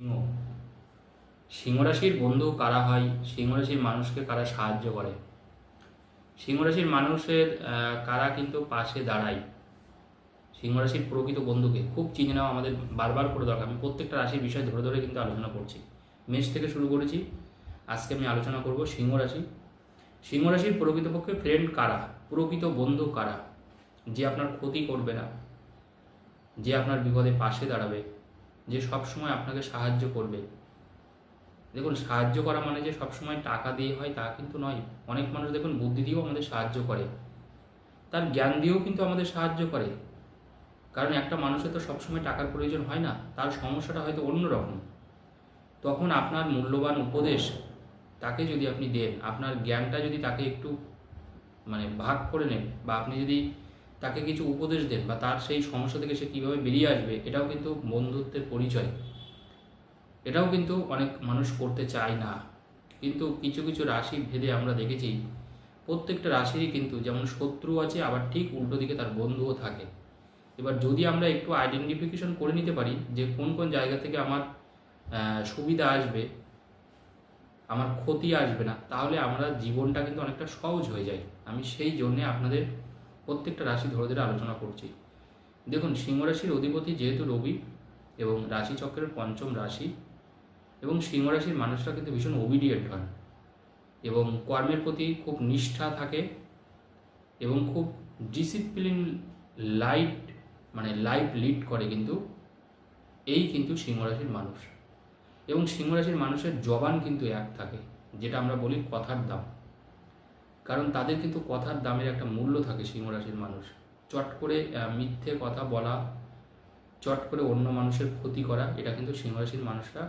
সিংহ সিংহরাশির বন্ধু কারা হয়? সিংহরাশির মানুষকে কারা সাহায্য করে? সিংহরাশির মানুষের কারা কিন্তু পাশে দাঁড়ায়? সিংহরাশির প্রকৃত বন্ধুকে। খুব চিনে নেওয়া আমাদের বারবার করে দরকার। আমি প্রত্যেকটা রাশির বিষয় ধরে ধরে কিন্তু আলোচনা করছি। মেষ থেকে শুরু করেছি। আজকে আমি আলোচনা করব সিংহরাশি। সিংহরাশির প্রকৃতপক্ষে ফ্রেন্ড কারা? প্রকৃত বন্ধু কারা? যে আপনার ক্ষতি করবে না। যে আপনার বিপদে পাশে দাঁড়াবে। যে সব সময় আপনাকে সাহায্য করবে। দেখুন, সাহায্য করা মানে যে সব সময় টাকা দিয়ে হয় তা কিন্তু নয়। অনেক মানুষ দেখুন, বুদ্ধি দিয়েও আমাদের সাহায্য করে। তার জ্ঞান দিয়েও কিন্তু আমাদের সাহায্য করে। কারণ একটা মানুষের তো সবসময় টাকার প্রয়োজন হয় না, তার সমস্যাটা হয়তো অন্যরকম। তখন আপনার মূল্যবান উপদেশ তাকে যদি আপনি দেন, আপনার জ্ঞানটা যদি তাকে একটু মানে ভাগ করে নেন, বা আপনি যদি তাকে কিছু উপদেশ দেন বা তার সেই সমস্যা থেকে সে কীভাবে বেরিয়ে আসবে, এটাও কিন্তু বন্ধুত্বের পরিচয়। এটাও কিন্তু অনেক মানুষ করতে চায় না। কিন্তু কিছু কিছু রাশি ভেদে আমরা দেখেছি, প্রত্যেকটা রাশিরই কিন্তু যেমন শত্রু আছে, আবার ঠিক উল্টো দিকে তার বন্ধুও থাকে। এবার যদি আমরা একটু আইডেন্টিফিকেশন করে নিতে পারি যে কোন কোন জায়গা থেকে আমার সুবিধা আসবে, আমার ক্ষতি আসবে না, তাহলে আমরা জীবনটা কিন্তু অনেকটা সহজ হয়ে যায়। আমি সেই জন্যে আপনাদের প্রত্যেকটা রাশি ধরে ধরে আলোচনা করছি। দেখুন, সিংহ রাশির অধিপতি যেহেতু রবি এবং রাশিচক্রের পঞ্চম রাশি এবং সিংহ রাশির মানুষরা কিন্তু ভীষণ ওবিডিয়েন্ট হন এবং কর্মের প্রতি খুব নিষ্ঠা থাকে এবং খুব ডিসিপ্লিন লাইট মানে লাইফ লিড করে কিন্তু। এই কিন্তু সিংহ রাশির মানুষ। এবং সিংহ রাশির মানুষের জবান কিন্তু এক থাকে, যেটা আমরা বলি কথার দাম। কারণ তাদের কিন্তু কথার দামের একটা মূল্য থাকে সিংহ রাশির মানুষ। চট করে মিথ্যে কথা বলা, চট করে অন্য মানুষের ক্ষতি করা, এটা কিন্তু সিংহরাশির মানুষরা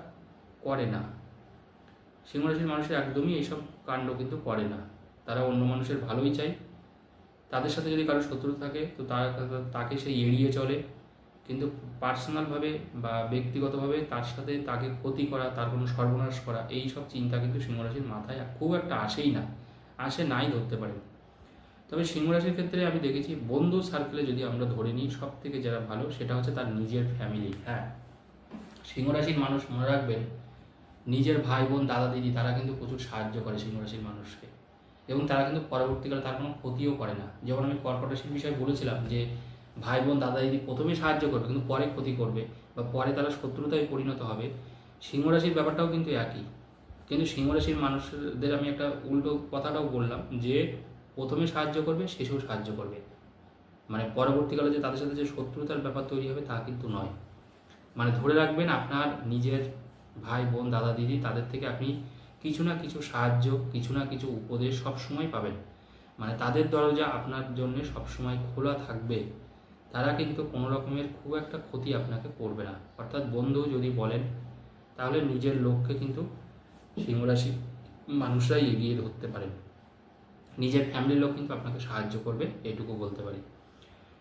করে না। সিংহরাশির মানুষের একদমই এইসব কাণ্ড কিন্তু করে না। তারা অন্য মানুষের ভালোই চায়। তাদের সাথে যদি কারও শত্রু থাকে, তো তারা তাকে সে এড়িয়ে চলে। কিন্তু পার্সোনালভাবে বা ব্যক্তিগতভাবে তার সাথে তাকে ক্ষতি করা, তার কোনো সর্বনাশ করা এই সব চিন্তা কিন্তু সিংহরাশির মাথায় খুব একটা আসেই না। আসে নাই ধরতে পারে তবে সিংহরাশির ক্ষেত্রে আমি দেখেছি বন্ধু সার্কেলে যদি আমরা ধরে নিই সব থেকে যারা ভালো সেটা হচ্ছে তার নিজের ফ্যামিলি হ্যাঁ সিংহরাশির মানুষ মনে রাখবেন, নিজের ভাই বোন, দাদা, দিদি, তারা কিন্তু প্রচুর সাহায্য করে সিংহরাশির মানুষকে। এবং তারা কিন্তু পরবর্তীকালে তার কোনো ক্ষতিও করে না। যেমন আমি কর্কট রাশির বিষয়ে বলেছিলাম যে, ভাই বোন, দাদা, দিদি প্রথমে সাহায্য করবে, কিন্তু পরে ক্ষতি করবে বা পরে তারা শত্রুতায় পরিণত হবে। সিংহরাশির ব্যাপারটাও কিন্তু একই। কিন্তু সিংহরাশির মানুষদের আমি একটা উল্টো কথাটাও বললাম যে প্রথমে সাহায্য করবে, শেষেও সাহায্য করবে। মানে পরবর্তীকালে যে তাদের সাথে যে শত্রুতার ব্যাপার তৈরি হবে তা কিন্তু নয়। মানে ধরে রাখবেন আপনার নিজের ভাই, বোন, দাদা, দিদি, তাদের থেকে আপনি কিছু না কিছু সাহায্য, কিছু না কিছু উপদেশ সব সময় পাবেন। মানে তাদের দরজা আপনার জন্য সবসময় খোলা থাকবে। তারা কিন্তু কোনো রকমের খুব একটা ক্ষতি আপনাকে করবে না। অর্থাৎ বন্ধু যদি বলেন, তাহলে নিজের লক্ষ্যে কিন্তু সিংহরাশি মানুষরাই এগিয়ে ধরতে পারেন নিজের ফ্যামিলির লোক কিন্তু আপনাকে সাহায্য করবে, এটুকু বলতে পারি।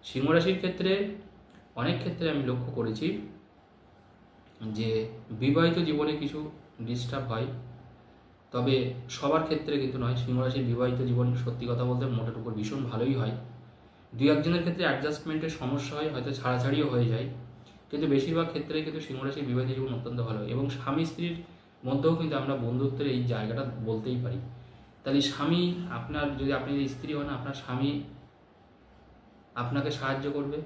সিংহরাশির ক্ষেত্রে অনেক ক্ষেত্রে আমি লক্ষ্য করেছি যে বিবাহিত জীবনে কিছু ডিস্টার্ব হয়, তবে সবার ক্ষেত্রে কিন্তু নয়। সিংহরাশির বিবাহিত জীবন সত্যি কথা বলতে মোটের উপর ভীষণ ভালোই হয়। দুই একজনের ক্ষেত্রে অ্যাডজাস্টমেন্টের সমস্যা হয়, হয়তো ছাড়াছাড়িও হয়ে যায়। কিন্তু বেশিরভাগ ক্ষেত্রে কিন্তু সিংহরাশির বিবাহিত জীবন অত্যন্ত ভালো এবং স্বামী স্ত্রীর মধ্যেও কিন্তু আমরা বন্ধুত্বের এই জায়গাটা বলতেই পারি। তাহলে স্বামী আপনার, যদি আপনি যদি স্ত্রী হন, আপনার স্বামী আপনাকে সাহায্য করবে?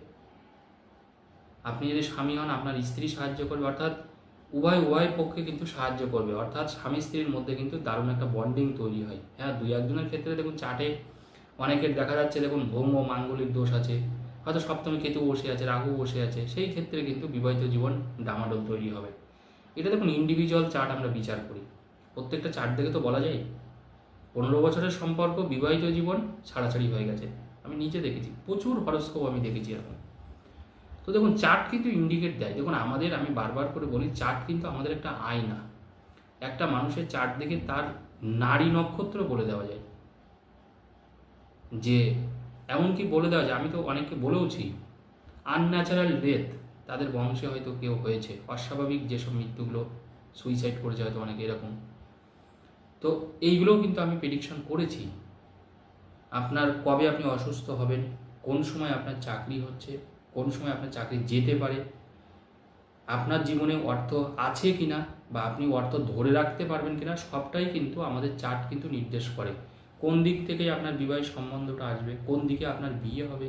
আপনি যদি স্বামী হন, আপনার স্ত্রী সাহায্য করবে? অর্থাৎ উভয় উভয় পক্ষে কিন্তু সাহায্য করবে। অর্থাৎ স্বামী স্ত্রীর মধ্যে কিন্তু দারুণ একটা বন্ডিং তৈরি হয়। হ্যাঁ দুই একজনের ক্ষেত্রে দেখুন চাটে, অনেকের দেখা যাচ্ছে দেখুন ভৌম মাঙ্গলিক দোষ আছে। হয়তো সপ্তমী কেতু বসে আছে, রাহু বসে আছে। সেই ক্ষেত্রে কিন্তু বিবাহিত জীবন ডামাডোল তৈরি হবে। এটা দেখুন ইন্ডিভিজুয়াল চার্ট আমরা বিচার করি। প্রত্যেকটা চার্ট দেখে তো বলা যায়, পনেরো বছরের সম্পর্ক, বিবাহিত জীবন ছাড়াছাড়ি হয়ে গেছে। আমি নিজে দেখেছি, প্রচুর হরস্কোপ আমি দেখেছি এখন তো দেখুন চার্ট কিন্তু ইন্ডিকেট দেয়। দেখুন, আমাদের, আমি বারবার করে বলি চার্ট কিন্তু আমাদের একটা আয়না। একটা মানুষের চার্ট দেখে তার নারী নক্ষত্র বলে দেওয়া যায়। যে, এমনকি বলে দেওয়া যায়, আমি তো অনেককে বলেওছি আনন্যাচারাল ডেথ তাদের বংশে হয়তো কেউ হয়েছে। অস্বাভাবিক যেসব মৃত্যুগুলো সুইসাইড করেছে হয়তো অনেকে এরকম। তো এইগুলোও কিন্তু আমি প্রেডিকশন করেছি। আপনার কবে আপনি অসুস্থ হবেন, কোন সময় আপনার চাকরি হচ্ছে, কোন সময় আপনার চাকরি যেতে পারে, আপনার জীবনে অর্থ আছে কিনা বা আপনি অর্থ ধরে রাখতে পারবেন কিনা, সবটাই কিন্তু আমাদের চার্ট কিন্তু নির্দেশ করে। কোন দিক থেকে আপনার বিবাহের সম্বন্ধটা আসবে, কোন দিকে আপনার বিয়ে হবে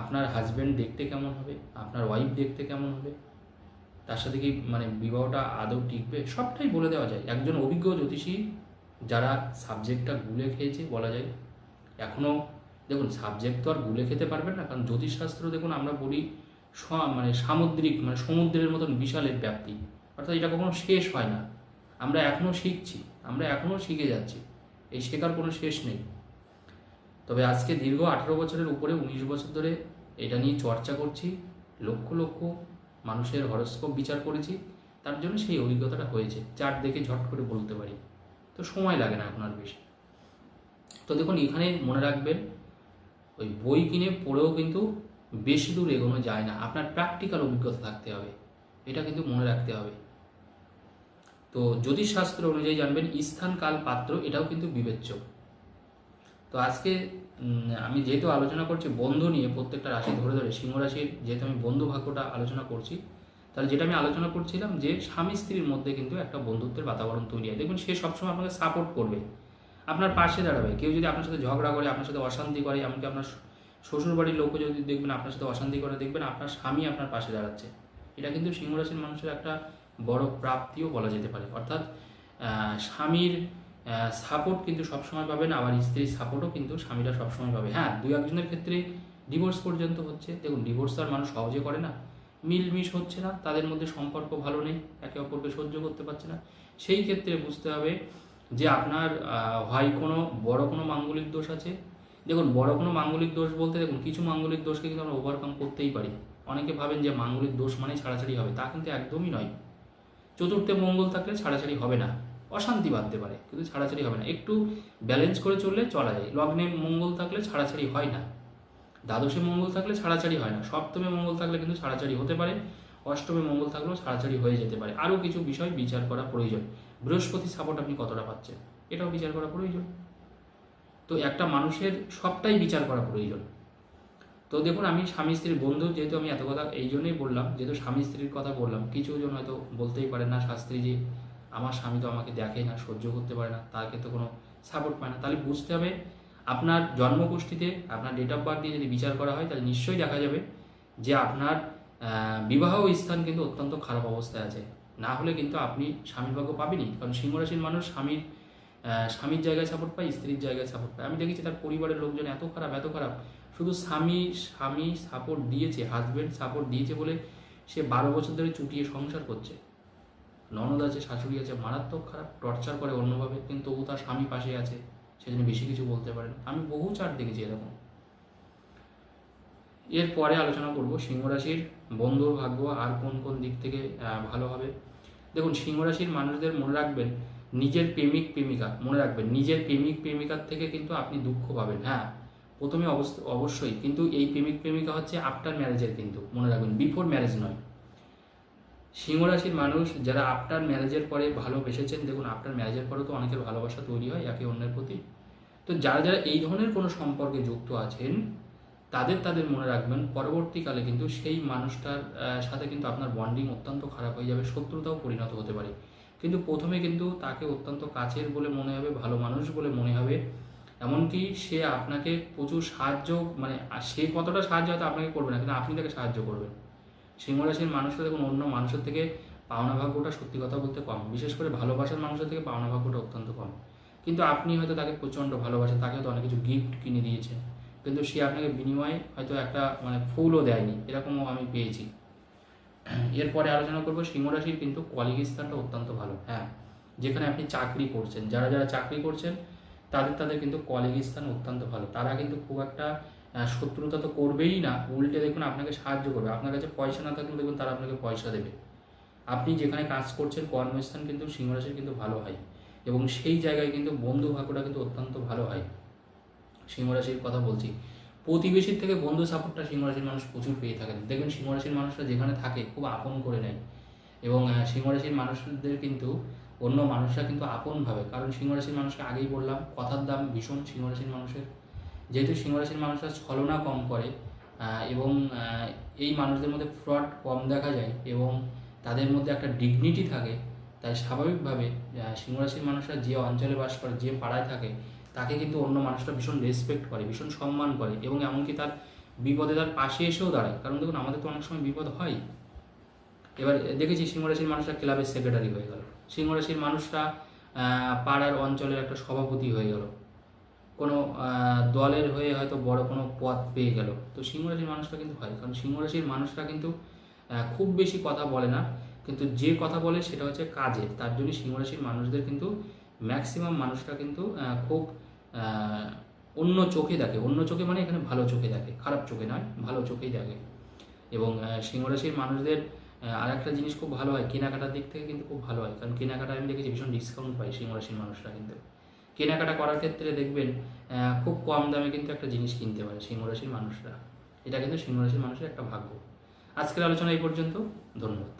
আপনার হাজব্যান্ড দেখতে কেমন হবে? আপনার ওয়াইফ দেখতে কেমন হবে? তার সাথে কি মানে বিবাহটা আদৌ টিকবে? সবটাই বলে দেওয়া যায়। একজন অভিজ্ঞ জ্যোতিষী যারা সাবজেক্টটা গুলে খেয়েছে বলা যায় এখনও দেখুন সাবজেক্ট তো আর গুলে খেতে পারবেন না, কারণ জ্যোতিষশাস্ত্র দেখুন আমরা বলি মানে সামুদ্রিক মানে সমুদ্রের মতন বিশালের ব্যাপ্তি। অর্থাৎ এটা কখনো শেষ হয় না। আমরা এখনও শিখছি, আমরা এখনও শিখে যাচ্ছি। এই শেখার কোনো শেষ নেই। তবে আজকে দীর্ঘ আঠেরো বছরের উপরে উনিশ বছর ধরে এটা নিয়ে চর্চা করছি, লক্ষ লক্ষ মানুষের হরস্কোপ বিচার করেছি, তার জন্য সেই অভিজ্ঞতাটা হয়েছে, চার দেখে ঝট করে বলতে পারি। তো সময় লাগে না আর বেশি। তো দেখুন, এখানে মনে রাখবেন, ওই বই কিনে পড়েও কিন্তু বেশি দূর এগোনো যায় না। আপনার প্র্যাকটিক্যাল অভিজ্ঞতা থাকতে হবে, এটা কিন্তু মনে রাখতে হবে। তো জ্যোতিষশাস্ত্র অনুযায়ী জানবেন, স্থান, কাল, পাত্র, এটাও কিন্তু বিবেচ্য। তো আজকে আমি যেহেতু আলোচনা করছি বন্ধু নিয়ে প্রত্যেকটা রাশি ধরে ধরে, সিংহ রাশির যেহেতু আমি বন্ধু ভাগ্যটা আলোচনা করছি, তাহলে যেটা আমি আলোচনা করছিলাম যে স্বামী স্ত্রীর মধ্যে কিন্তু একটা বন্ধুত্বের বাতাবরণ তৈরি হয়। দেখবেন সে সবসময় আপনাকে সাপোর্ট করবে। আপনার পাশে দাঁড়াবে। কেউ যদি আপনার সাথে ঝগড়া করে, আপনার সাথে অশান্তি করে, এমনকি আপনার শ্বশুর বাড়ির লোকও যদি দেখবেন আপনার সাথে অশান্তি করে, দেখবেন আপনার স্বামী আপনার পাশে দাঁড়াচ্ছে। এটা কিন্তু সিংহ রাশির মানুষের একটা বড় প্রাপ্তিও বলা যেতে পারে। অর্থাৎ স্বামীর সাপোর্ট কিন্তু সবসময় পাবেন আবার স্ত্রীর সাপোর্টও কিন্তু স্বামীরা সবসময় পাবে। হ্যাঁ দু একজনের ক্ষেত্রে ডিভোর্স পর্যন্ত হচ্ছে। দেখুন ডিভোর্স তো আর মানুষ সহজে করে না। মিলমিশ হচ্ছে না, তাদের মধ্যে সম্পর্ক ভালো নেই, একে অপরকে সহ্য করতে পারছে না। সেই ক্ষেত্রে বুঝতে হবে যে আপনার হয় কোনো বড় কোনো মাঙ্গলিক দোষ আছে। দেখুন, বড় কোনো মাঙ্গলিক দোষ বলতে দেখুন, কিছু মাঙ্গলিক দোষকে কিন্তু আমরা ওভারকাম করতেই পারি। অনেকে ভাবেন যে মাঙ্গলিক দোষ মানে ছাড়াছাড়ি হবে, তা কিন্তু একদমই নয়। চতুর্থে মঙ্গল থাকলে ছাড়াছাড়ি হবে না। অশান্তি বাঁধতে পারে, কিন্তু ছাড়াছাড়ি হবে না। একটু ব্যালেন্স করে চললে চলা যায়। লগ্নে মঙ্গল থাকলে ছাড়াছাড়ি হয় না। দ্বাদশে মঙ্গল থাকলে ছাড়াছাড়ি হয় না। সপ্তমে মঙ্গল থাকলে কিন্তু ছাড়াছাড়ি হতে পারে। অষ্টমে মঙ্গল থাকলেও ছাড়াছাড়ি হয়ে যেতে পারে। আরও কিছু বিষয় বিচার করা প্রয়োজন। বৃহস্পতি সাপোর্ট আপনি কতটা পাচ্ছেন? এটাও বিচার করা প্রয়োজন। তো একটা মানুষের সবটাই বিচার করা প্রয়োজন। তো দেখুন, আমি স্বামী স্ত্রীর বন্ধু, যেহেতু আমি এত কথা এই জন্যই বললাম, যেহেতু স্বামী স্ত্রীর কথা বললাম, কিছু জন হয়তো বলতেই পারে না শাস্ত্রী যে আমার স্বামী তো আমাকে দেখে না, সহ্য করতে পারে না, তাকে তো কোনো সাপোর্ট পায় না। তাহলে বুঝতে হবে, আপনার জন্মগোষ্ঠীতে আপনার ডেট অফ বার্থ দিয়ে যদি বিচার করা হয়, তাহলে নিশ্চয়ই দেখা যাবে যে আপনার বিবাহ স্থান কিন্তু অত্যন্ত খারাপ অবস্থায় আছে। না হলে কিন্তু আপনি স্বামীর ভাগ্য পাবেনই, কারণ সিংহ রাশির মানুষ স্বামীর স্বামীর জায়গায় সাপোর্ট পায়, স্ত্রীর জায়গায় সাপোর্ট পায়। আমি দেখেছি তার পরিবারের লোকজন এত খারাপ এত খারাপ। শুধু স্বামী স্বামী সাপোর্ট দিয়েছে হাজবেন্ড সাপোর্ট দিয়েছে বলে সে বারো বছর ধরে চুটিয়ে সংসার করছে। ননদ আছে, শাশুড়ি আছে, মারাত্মক খারাপ টর্চার করে অন্যভাবে, কিন্তু ও তার স্বামী পাশে আছে সেজন্য বেশি কিছু বলতে পারে না। আমি বহু চার দেখেছি এরকম। এরপরে আলোচনা করব সিংহ রাশির বন্ধুর ভাগ্য আর কোন কোন দিক থেকে ভালো হবে। দেখুন, সিংহ রাশির মানুষদের মনে রাখবেন, নিজের প্রেমিক প্রেমিকা, মনে রাখবেন, নিজের প্রেমিক প্রেমিকার থেকে কিন্তু আপনি দুঃখ পাবেন হ্যাঁ? প্রথমে অবশ্য- অবশ্যই, কিন্তু এই প্রেমিক প্রেমিকা হচ্ছে আফটার ম্যারেজের কিন্তু, মনে রাখবেন বিফোর ম্যারেজ নয়। সিংহ রাশির মানুষ যারা আফটার ম্যারেজের পরে ভালোবেসেছেন, দেখুন আফটার ম্যারেজের পরে তো অনেকের ভালোবাসা তৈরি হয়, একে অন্যের প্রতি। তো যারা যারা এই ধরনের কোনো সম্পর্কে যুক্ত আছেন, তাদের তাদের মনে রাখবেন, পরবর্তীকালে কিন্তু সেই মানুষটার সাথে কিন্তু আপনার বন্ডিং অত্যন্ত খারাপ হয়ে যাবে, শত্রুতাও পরিণত হতে পারে। কিন্তু প্রথমে কিন্তু তাকে অত্যন্ত কাছের বলে মনে হবে, ভালো মানুষ বলে মনে হবে। এমনকি সে আপনাকে প্রচুর সাহায্য মানে সে কতটা সাহায্য হয়তো আপনাকে করবে না, কিন্তু আপনি তাকে সাহায্য করবেন। সিংহ রাশির মানুষরা দেখুন অন্য মানুষের থেকে পাওনা ভাগ্যটা সত্যি কথা বলতে কম। বিশেষ করে ভালোবাসার মানুষের থেকে পাওনা ভাগ্যটা অত্যন্ত কম। কিন্তু আপনি হয়তো তাকে প্রচণ্ড ভালোবাসেন, তাকে হয়তো অনেক কিছু গিফট কিনে দিয়েছেন কিন্তু সে আপনাকে বিনিময়ে হয়তো একটা মানে ফুলও দেয়নি, এরকমও আমি পেয়েছি। এরপরে আলোচনা করব সিংহ রাশির কিন্তু কলিগ স্থানটা অত্যন্ত ভালো হ্যাঁ। যেখানে আপনি চাকরি করছেন, যারা যারা চাকরি করছেন, তাদের তাদের কিন্তু স্থান অত্যন্ত ভালো। তারা কিন্তু খুব একটা শত্রুতা তো করবেই না উল্টে দেখুন আপনাকে সাহায্য করবে। আপনার কাছে পয়সা না থাকলেও দেখুন তারা আপনাকে পয়সা দেবে। আপনি যেখানে কাজ করছেন কর্মস্থান কিন্তু সিংহ রাশির কিন্তু ভালো হয়। এবং সেই জায়গায় কিন্তু বন্ধু ভাগ্যটা কিন্তু অত্যন্ত ভালো হয়। সিংহরাশির কথা বলছি। প্রতিবেশীর থেকে বন্ধু সাপোর্টটা সিংহ রাশির মানুষ প্রচুর পেয়ে থাকেন। দেখবেন সিংহ রাশির মানুষরা যেখানে থাকে খুব আপন করে নেয়। এবং আহ, সিংহ রাশির মানুষদের কিন্তু অন্য মানুষরা কিন্তু আপন ভাবে। কারণ সিংহ রাশির মানুষকে আগেই বললাম কথার দাম ভীষণ সিংহ রাশির মানুষের। যেহেতু সিংহ রাশির মানুষরা ছলনা কম করে এবং এই মানুষদের মধ্যে ফ্রড কম দেখা যায় এবং তাদের মধ্যে একটা ডিগনিটি থাকে, তাই স্বাভাবিকভাবে সিংহরাশির মানুষরা যে অঞ্চলে বাস করে, যে পাড়ায় থাকে, তাকে কিন্তু অন্য মানুষরা ভীষণ রেসপেক্ট করে, ভীষণ সম্মান করে এবং এমনকি তার বিপদে তার পাশে এসেও দাঁড়ায়। কারণ দেখুন, আমাদের তো অনেক সময় বিপদ হয়। এবার দেখেছি সিংহরাশির মানুষরা ক্লাবের সেক্রেটারি হয়ে গেল। সিংহরাশির মানুষরা পাড়ার অঞ্চলের একটা সভাপতি হয়ে গেল। কোনো দলের হয়ে হয়তো বড় কোনো পথ পেয়ে গেল। তো সিংহরাশির মানুষরা কিন্তু হয়, কারণ সিংহরাশির মানুষরা কিন্তু খুব বেশি কথা বলে না। কিন্তু যে কথা বলে সেটা হচ্ছে কাজের। তার জন্য সিংহরাশির মানুষদের কিন্তু ম্যাক্সিমাম মানুষরা কিন্তু খুব অন্য চোখে দেখে। অন্য চোখে মানে এখানে ভালো চোখে দেখে, খারাপ চোখে নয়, ভালো চোখেই দেখে। এবং সিংহরাশির মানুষদের আর একটা জিনিস খুব ভালো হয়, কেনাকাটার দিক থেকে কিন্তু খুব ভালো হয়। কারণ কেনাকাটা আমি দেখেছি ভীষণ ডিসকাউন্ট পাই সিংহরাশির মানুষরা কিন্তু। কেনাকাটা করার ক্ষেত্রে দেখবেন খুব কম দামে কিন্তু একটা জিনিস কিনতে পারে সিংহরাশির মানুষরা। এটা কিন্তু সিংহরাশির মানুষের একটা ভাগ্য। আজকের আলোচনা এই পর্যন্ত। ধন্যবাদ।